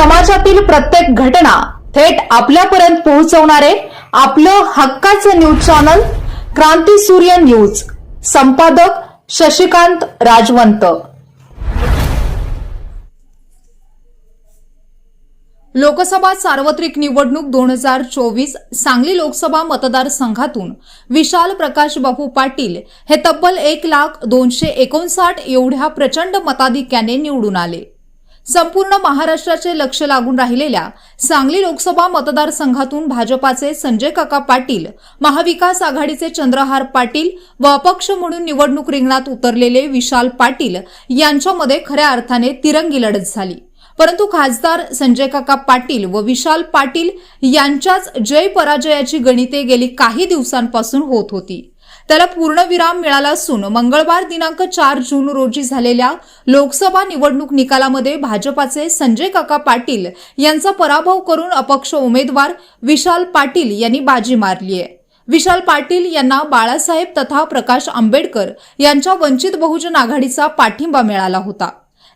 समाजातील प्रत्येक घटना थेट आपल्यापर्यंत पोहोचवणारे आपलं हक्काचं न्यूज चॅनल क्रांती सूर्य न्यूज. संपादक शशिकांत राजवंत. लोकसभा सार्वत्रिक निवडणूक दोन हजार चोवीस सांगली लोकसभा मतदारसंघातून विशाल प्रकाश बापू पाटील हे तब्बल एक लाख दोनशे एकोणसाठ एवढ्या प्रचंड मताधिक्याने निवडून आले. संपूर्ण महाराष्ट्राचे लक्ष लागून राहिलेल्या सांगली लोकसभा मतदारसंघातून भाजपाचे संजय काका पाटील महाविकास आघाडीचे चंद्रहार पाटील व अपक्ष म्हणून निवडणूक रिंगणात उतरलेले विशाल पाटील यांच्यामध्ये खऱ्या अर्थाने तिरंगी लढत झाली. परंतु खासदार संजय काका पाटील व विशाल पाटील यांच्याच जय पराजयाची गणिते गेली काही दिवसांपासून होत होती. त्याला पूर्णविराम मिळाला असून मंगळवार दिनांक चार जून रोजी झालेल्या लोकसभा निवडणूक निकालामध्ये भाजपाचे संजय काका पाटील यांचा पराभव करून अपक्ष उमेदवार विशाल पाटील यांनी बाजी मारली आहे. विशाल पाटील यांना बाळासाहेब तथा प्रकाश आंबेडकर यांच्या वंचित बहुजन आघाडीचा पाठिंबा मिळाला होता.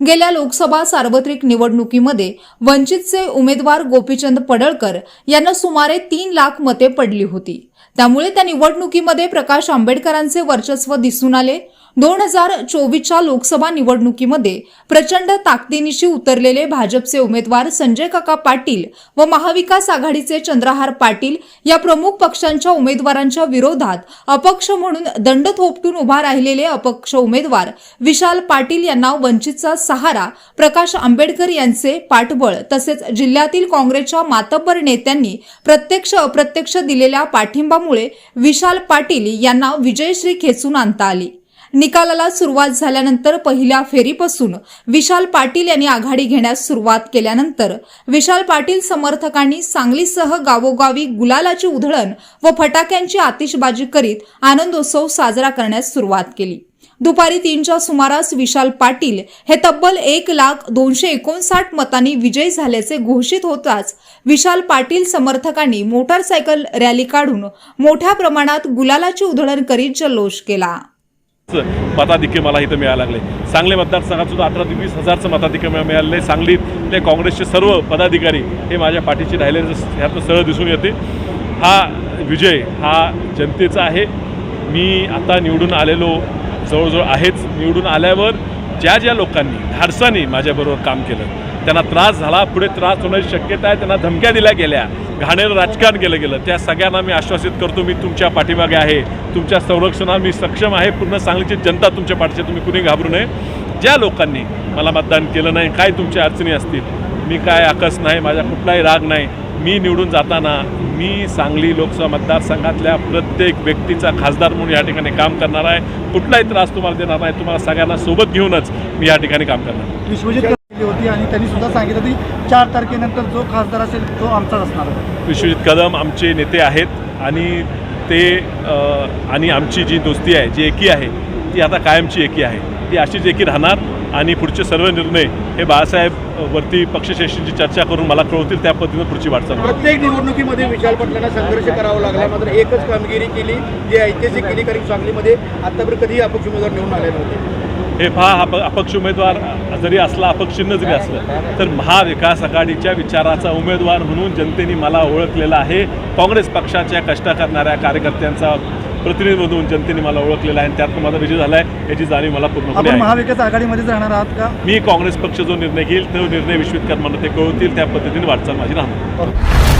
गेल्या लोकसभा सार्वत्रिक निवडणुकीमध्ये वंचितचे उमेदवार गोपीचंद पडळकर यांना सुमारे तीन लाख मते पडली होती. त्यामुळे त्या निवडणुकीमध्ये प्रकाश आंबेडकरांचे वर्चस्व दिसून आले. दोन हजार चोवीसच्या लोकसभा निवडणुकीमध्ये प्रचंड ताकदीनिशी उतरलेले भाजपचे उमेदवार संजय काका पाटील व महाविकास आघाडीचे चंद्रहार पाटील या प्रमुख पक्षांच्या उमेदवारांच्या विरोधात अपक्ष म्हणून दंड थोपटून उभा राहिलेले अपक्ष उमेदवार विशाल पाटील यांना वंचितचा सहारा प्रकाश आंबेडकर यांचे पाठबळ तसेच जिल्ह्यातील काँग्रेसच्या मातब्बर नेत्यांनी प्रत्यक्ष अप्रत्यक्ष दिलेल्या पाठिंबामुळे विशाल पाटील यांना विजयश्री खेचून आणता आली. निकालाला सुरुवात झाल्यानंतर पहिल्या फेरीपासून विशाल पाटील यांनी आघाडी घेण्यास सुरुवात केल्यानंतर विशाल पाटील समर्थकांनी सांगलीसह गावोगावी गुलालाची उधळण व फटाक्यांची आतिषबाजी करीत आनंदोत्सव साजरा करण्यास सुरुवात केली. दुपारी तीनच्या सुमारास विशाल पाटील हे तब्बल एक लाख दोनशे एकोणसाठ मतांनी विजयी झाल्याचे घोषित होताच विशाल पाटील समर्थकांनी मोटारसायकल रॅली काढून मोठ्या प्रमाणात गुलालाची उधळण करीत जल्लोष केला. मताधिक्य मला इथं मिळायला लागले. सांगली मतदारसंघात सुद्धा अठरा ते वीस हजारचं मताधिक्य मला मिळालेलं आहे सांगलीतले काँग्रेसचे सर्व पदाधिकारी हे माझ्या पाठीशी राहिलेले ह्यातनं सरळ दिसून येते. हा विजय हा जनतेचा आहे. मी आता निवडून आलेलो जवळजवळ आहेच. निवडून आल्यावर ज्या ज्या लोकांनी धाडसाने माझ्याबरोबर काम केलं त्यांना त्रास झाला पुढे त्रास होण्याची शक्यता आहे त्यांना धमक्या दिल्या गेल्या. घाणेरं राजकारण केलं गेलं. त्या सगळ्यांना मी आश्वासित करतो मी तुमच्या पाठीमागे आहे. तुमच्या संरक्षणात मी सक्षम आहे. पूर्ण सांगलीची जनता तुमच्या पाठीशी तुम्ही कुणी घाबरू नये. ज्या लोकांनी मला मतदान केलं नाही काय तुमच्या अडचणी असतील? मी काय आकस नाही माझा कुठलाही राग नाही. मी निवडून जाताना मी सांगली लोकसभा मतदारसंघातल्या प्रत्येक व्यक्तीचा खासदार म्हणून या ठिकाणी काम करणार आहे. कुठलाही त्रास तुम्हाला देणार नाही. तुम्हाला सगळ्यांना सोबत घेऊनच मी या ठिकाणी काम करणार केली होती आणि त्यांनी सुद्धा सांगितलं की चार तारखेनंतर जो खासदार असेल तो आमचाच असणार आहे. विश्वजित कदम आमचे नेते आहेत आणि ते आणि आमची जी दोस्ती आहे जी एकी आहे ती आता कायमची एकी आहे ती अशीच एकी राहणार आणि पुढचे सर्व निर्णय हे बाळासाहेब वरती पक्षश्रेष्ठींची चर्चा करून मला कळवतील त्या पद्धतीनं पुढची वाटचाल. प्रत्येक निवडणुकीमध्ये विशाल पाटलांना संघर्ष करावा लागला मात्र एकच कामगिरी केली जी ऐतिहासिक केली कारण सांगलीमध्ये आतापर्यंत कधीही अपक्ष उमेदवार निवडून आले नव्हते हे पहा अप- अपक्ष उमेदवार जरी असला अपक्ष चिन्ह जरी असलं तर महाविकास आघाडीच्या विचाराचा उमेदवार म्हणून जनतेने मला ओळखलेला आहे. काँग्रेस पक्षाच्या कष्ट करणाऱ्या कार्यकर्त्यांचा प्रतिनिधी म्हणून जनतेने मला ओळखलेला आहे आणि त्यात माझा विजय झाला आहे याची जाणीव मला आहे. महाविकास आघाडीमध्येच राहणार आहात का? मी काँग्रेस पक्ष जो निर्णय घेईल तो निर्णय विश्वित कर्मांना ते कळवतील त्या पद्धतीने वाटचाल माझी राहणार.